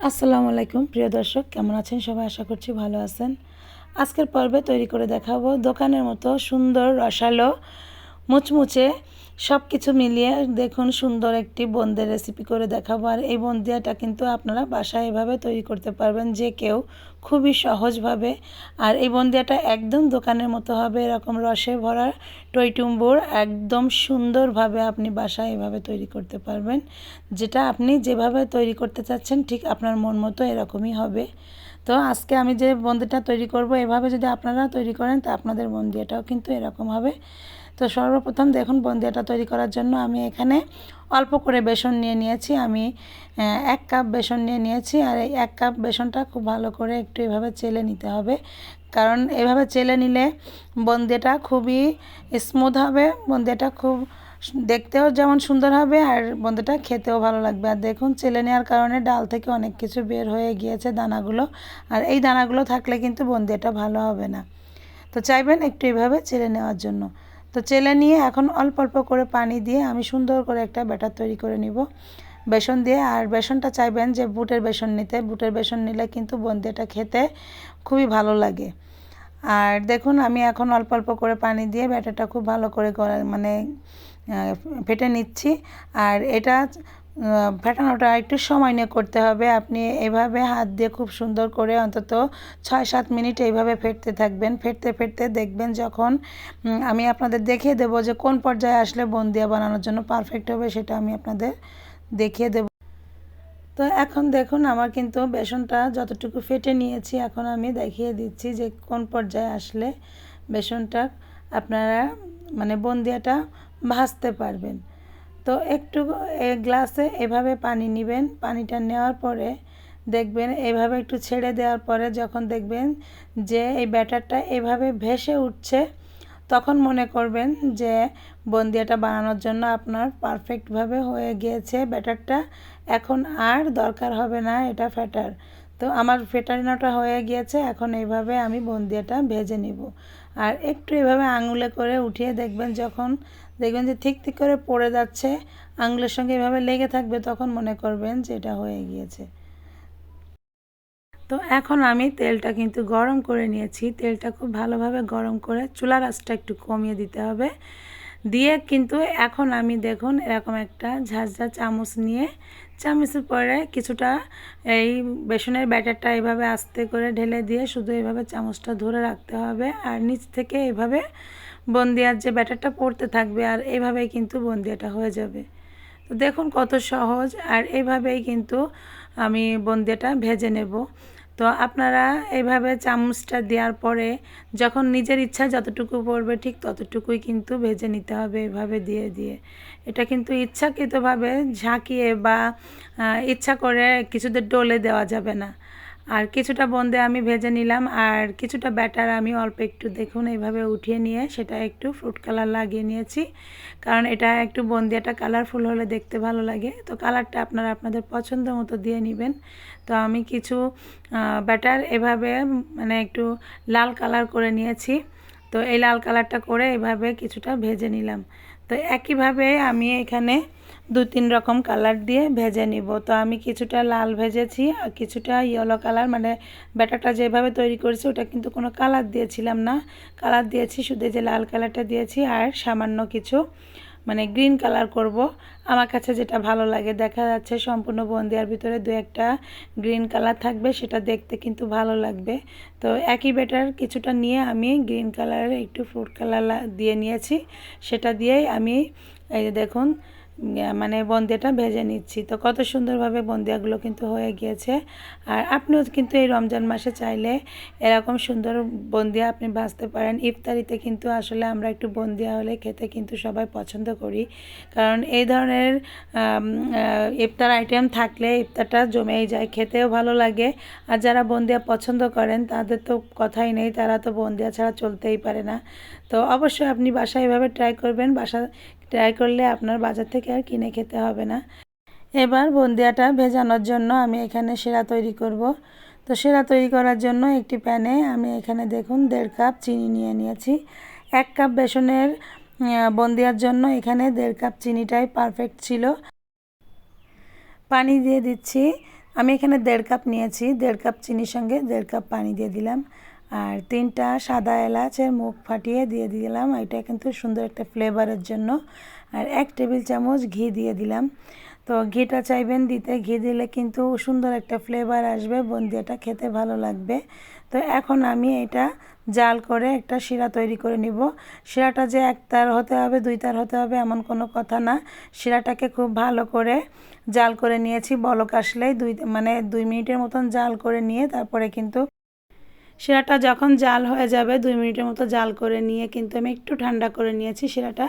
আসসালামু আলাইকুম, প্রিয় দর্শক, কেমন আছেন? সবাই আশা করছি ভালো আছেন। আজকের পর্বে তৈরি করে দেখাবো দোকানের মতো সুন্দর রসালো মুচমুচে সব কিছু মিলিয়ে দেখুন সুন্দর একটি বোঁদের রেসিপি করে দেখাবো। আর এই বোঁদিয়াটা কিন্তু আপনারা বাসায় এভাবে তৈরি করতে পারবেন যে কেউ খুবই সহজভাবে। আর এই বোঁদিয়াটা একদম দোকানের মতো হবে, এরকম রসে ভরা টইটুম্বুর একদম সুন্দরভাবে আপনি বাসায় এভাবে তৈরি করতে পারবেন। যেটা আপনি যেভাবে তৈরি করতে চাচ্ছেন, ঠিক আপনার মন মতো এরকমই হবে। তো আজকে আমি যে বন্দিটা তৈরি করব, এভাবে যদি আপনারা তৈরি করেন, তা আপনাদের বন্দিয়াটাও কিন্তু এরকম হবে। তো সর্বপ্রথম দেখুন বন্দিয়াটা তৈরি করার জন্য আমি এখানে অল্প করে বেসন নিয়ে নিয়েছি। আমি এক কাপ বেসন নিয়ে নিয়েছি আর এই এক কাপ বেসনটা খুব ভালো করে একটু এভাবে চেলে নিতে হবে। কারণ এভাবে চেলে নিলে বন্দিয়াটা খুবই স্মুথ হবে, বন্দিয়াটা খুব দেখতেও যেমন সুন্দর হবে আর বন্ধুটা খেতেও ভালো লাগবে। আর দেখুন চেলে নেওয়ার কারণে ডাল থেকে অনেক কিছু বের হয়ে গিয়েছে দানাগুলো আর এই দানাগুলো থাকলে কিন্তু বন্দিয়াটা ভালো হবে না। তো চাইবেন একটু এভাবে চেলে নেওয়ার জন্য। তো চেলে নিয়ে এখন অল্প অল্প করে পানি দিয়ে আমি সুন্দর করে একটা ব্যাটার তৈরি করে নিব। বেসন দিয়ে, আর বেসনটা চাইবেন যে বুটের বেসন নিতে। বুটের বেসন নিলে কিন্তু বন্দিটা খেতে খুবই ভালো লাগে। আর দেখুন, আমি এখন অল্প অল্প করে পানি দিয়ে ব্যাটারটা খুব ভালো করে মানে ফেটে নিচ্ছি। আর এটা ফেটানোটা একটু সময় নিয়ে করতে হবে। আপনি এভাবে হাত দিয়ে খুব সুন্দর করে অন্তত ছয় সাত মিনিট এইভাবে ফেটতে থাকবেন। ফেটতে ফেটতে দেখবেন যখন আমি আপনাদের দেখিয়ে দেব যে কোন পর্যায়ে আসলে বন্দিয়া বানানোর জন্য পারফেক্ট হবে সেটা আমি আপনাদের দেখিয়ে দেব। তো এখন দেখুন আমার কিন্তু বেসনটা যতটুকু ফেটে নিয়েছি, এখন আমি দেখিয়ে দিচ্ছি যে কোন পর্যায়ে আসলে বেসনটা আপনারা মানে বন্দিয়াটা ভাজতে পারবেন। তো একটু গ্লাসে এভাবে পানি নেবেন। পানিটা নেওয়ার পরে দেখবেন এভাবে একটু ছেড়ে দেওয়ার পরে যখন দেখবেন যে এই ব্যাটারটা এভাবে ভেসে উঠছে, তখন মনে করবেন যে বন্দিয়াটা বানানোর জন্য আপনার পারফেক্টভাবে হয়ে গিয়েছে ব্যাটারটা। এখন আর দরকার হবে না এটা ফ্যাটার তো আমার ফেটানোটা হয়ে গিয়েছে, এখন এইভাবে আমি বন্দিয়াটা ভেজে নিব। আর একটু এভাবে আঙুলে করে উঠিয়ে দেখবেন যখন দেখবেন যে ঠিক ঠিক করে পড়ে যাচ্ছে, আঙুলের সঙ্গে এভাবে লেগে থাকবে তখন মনে করবেন যে এটা হয়ে গিয়েছে। তো এখন আমি তেলটা কিন্তু গরম করে নিয়েছি। তেলটা খুব ভালোভাবে গরম করে চুলার আঁচটা একটু কমিয়ে দিতে হবে। দিয়ে কিন্তু এখন আমি দেখুন এরকম একটা ঝাঁঝা চামচ নিয়ে, চামচের পরে কিছুটা এই বেসনের ব্যাটারটা এভাবে আস্তে করে ঢেলে দিয়ে শুধু এভাবে চামচটা ধরে রাখতে হবে। আর নিচ থেকে এভাবে বন্দিয়ার যে ব্যাটারটা পড়তে থাকবে আর এভাবেই কিন্তু বন্দিয়াটা হয়ে যাবে। তো দেখুন কত সহজ। আর এইভাবেই কিন্তু আমি বন্দিয়াটা ভেজে নেব। তো আপনারা এইভাবে চামচটা দেওয়ার পরে যখন নিজের ইচ্ছা যতটুকু পড়বে ঠিক ততটুকুই কিন্তু ভেজে নিতে হবে এভাবে দিয়ে দিয়ে। এটা কিন্তু ইচ্ছাকৃতভাবে ঝাঁকিয়ে বা ইচ্ছা করে কিছুদের ডলে দেওয়া যাবে না। আর কিছুটা বন্দে আমি ভেজে নিলাম, আর কিছুটা ব্যাটার আমি অল্প একটু দেখুন এইভাবে উঠিয়ে নিয়ে সেটা একটু ফ্রুট কালার লাগিয়ে নিয়েছি। কারণ এটা একটু বন্দিয়াটা কালারফুল হলে দেখতে ভালো লাগে। তো কালারটা আপনারা আপনাদের পছন্দ মতো দিয়ে নেবেন। তো আমি কিছু ব্যাটার এভাবে মানে একটু লাল কালার করে নিয়েছি। তো এই লাল কালারটা করে এভাবে কিছুটা ভেজে নিলাম। তো একইভাবে আমি এখানে দু তিন রকম কালার দিয়ে ভেজে নিব। তো আমি কিছুটা লাল ভেজেছি আর কিছুটা ইয়েলো কালার মানে ব্যাটারটা যেভাবে তৈরি করেছি ওটা কিন্তু কোনো কালার দিয়েছিলাম না। কালার দিয়েছি, শুধু যে লাল কালারটা দিয়েছি আর সামান্য কিছু মানে গ্রিন কালার করব। আমার কাছে যেটা ভালো লাগে, দেখা যাচ্ছে সম্পূর্ণ বন্দিয়ার ভিতরে দু একটা গ্রিন কালার থাকবে, সেটা দেখতে কিন্তু ভালো লাগবে। তো একই বেটার কিছুটা নিয়ে আমি গ্রিন কালারের একটু ফ্রুট কালার দিয়ে নিয়েছি। সেটা দিয়েই আমি, এই দেখুন মানে বন্দিয়াটা ভেজে নিচ্ছি। তো কত সুন্দরভাবে বন্দিয়াগুলো কিন্তু হয়ে গিয়েছে। আর আপনিও কিন্তু এই রমজান মাসে চাইলে এরকম সুন্দর বন্দিয়া আপনি ভাজতে পারেন। ইফতারিতে কিন্তু আসলে আমরা একটু বন্দিয়া হলে খেতে কিন্তু সবাই পছন্দ করি। কারণ এই ধরনের ইফতার আইটেম থাকলে ইফতারটা জমেই যায়, খেতেও ভালো লাগে। আর যারা বন্দিয়া পছন্দ করেন, তাদের তো কথাই নেই, তারা তো বন্দিয়া ছাড়া চলতেই পারে না। তো অবশ্যই আপনি বাসায় এভাবে ট্রাই করবেন। বাসা ট্রাই করলে আপনার বাজার থেকে আর কিনে খেতে হবে না। এবার বন্দিয়াটা ভেজানোর জন্য আমি এখানে সেরা তৈরি করব। তো সেরা তৈরি করার জন্য একটি প্যানে আমি এখানে দেখুন দেড় কাপ চিনি নিয়ে নিয়েছি। এক কাপ বেসনের বন্দিয়ার জন্য এখানে দেড় কাপ চিনিটাই পারফেক্ট ছিল। পানি দিয়ে দিচ্ছি। আমি এখানে দেড় কাপ নিয়েছি। দেড় কাপ চিনির সঙ্গে দেড় কাপ পানি দিয়ে দিলাম। আর তিনটা সাদা এলাচের মুখ ফাটিয়ে দিয়ে দিলাম। এটা কিন্তু সুন্দর একটা ফ্লেভারের জন্য। আর এক টেবিল চামচ ঘি দিয়ে দিলাম। তো ঘিটা চাইবেন দিতে, ঘি দিলে কিন্তু সুন্দর একটা ফ্লেভার আসবে, বন্দিয়াটা খেতে ভালো লাগবে। তো এখন আমি এটা জাল করে একটা শিরা তৈরি করে নিব। শিরাটা যে এক তার হতে হবে, দুই তার হতে হবে এমন কোনো কথা না। শিরাটাকে খুব ভালো করে জাল করে নিয়েছি। বলক আসলেই দুই মানে দুই মিনিটের মতন জাল করে নিয়ে তারপরে কিন্তু শিরাটা যখন জাল হয়ে যাবে, দুই মিনিটের মতো জাল করে নিয়ে কিন্তু আমি একটু ঠান্ডা করে নিয়েছি শিরাটা।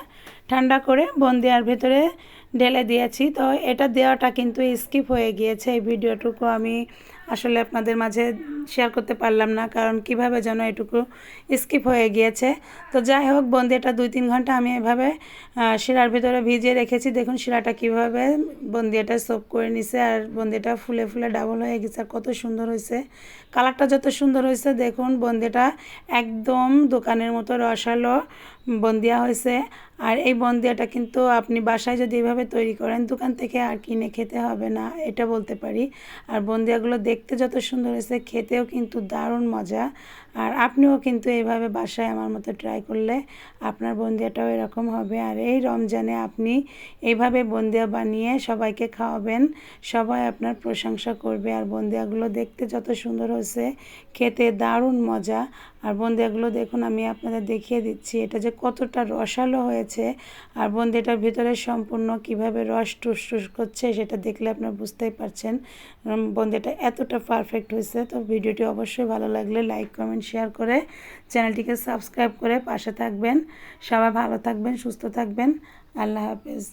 ঠান্ডা করে বন্দিয়ার ভেতরে ঢেলে দিয়েছি। তো এটা দেওয়াটা কিন্তু স্কিপ হয়ে গিয়েছে। এই ভিডিওটুকু আমি আসলে আপনাদের মাঝে শেয়ার করতে পারলাম না, কারণ কীভাবে যেন এটুকু স্কিপ হয়ে গিয়েছে। তো যাই হোক বন্দিয়াটা দুই তিন ঘণ্টা আমি এভাবে শিরার ভিতরে ভিজিয়ে রেখেছি। দেখুন শিরাটা কীভাবে বন্দিয়াটা সোপ করে নিছে, আর বন্দিয়াটা ফুলে ফুলে ডাবল হয়ে গেছে, আর কত সুন্দর হয়েছে। কালারটা যত সুন্দর হয়েছে, দেখুন বন্দিটা একদম দোকানের মতো রসালো বন্দিয়া হয়েছে। আর এই বন্দিয়াটা কিন্তু আপনি বাসায় যদি এভাবে তৈরি করেন, দোকান থেকে আর কিনে খেতে হবে না, এটা বলতে পারি। আর বন্দিয়াগুলো দেখতে যত সুন্দর হয়েছে, খেতেও কিন্তু দারুণ মজা। আর আপনিও কিন্তু এইভাবে বাসায় আমার মতো ট্রাই করলে আপনার বন্দিয়াটাও এরকম হবে। আর এই রমজানে আপনি এইভাবে বন্দিয়া বানিয়ে সবাইকে খাওয়াবেন, সবাই আপনার প্রশংসা করবে। আর বন্দিয়াগুলো দেখতে যত সুন্দর হয়েছে, খেতে দারুণ মজা। আর বন্দিয়াগুলো দেখুন, আমি আপনাদের দেখিয়ে দিচ্ছি, এটা যে কতটা রসালো হয়েছে। আর বন্দিটার ভিতরে সম্পূর্ণ কীভাবে রস টুস টুস করছে সেটা দেখলে আপনারা বুঝতেই পারছেন। বন্দিটা এতটা পারফেক্ট হয়েছে। তো ভিডিওটি অবশ্যই ভালো লাগলে লাইক কমেন্ট শেয়ার করে চ্যানেলটিকে সাবস্ক্রাইব করে পাশে থাকবেন। সবাই ভালো থাকবেন, সুস্থ থাকবেন। আল্লাহ হাফেজ।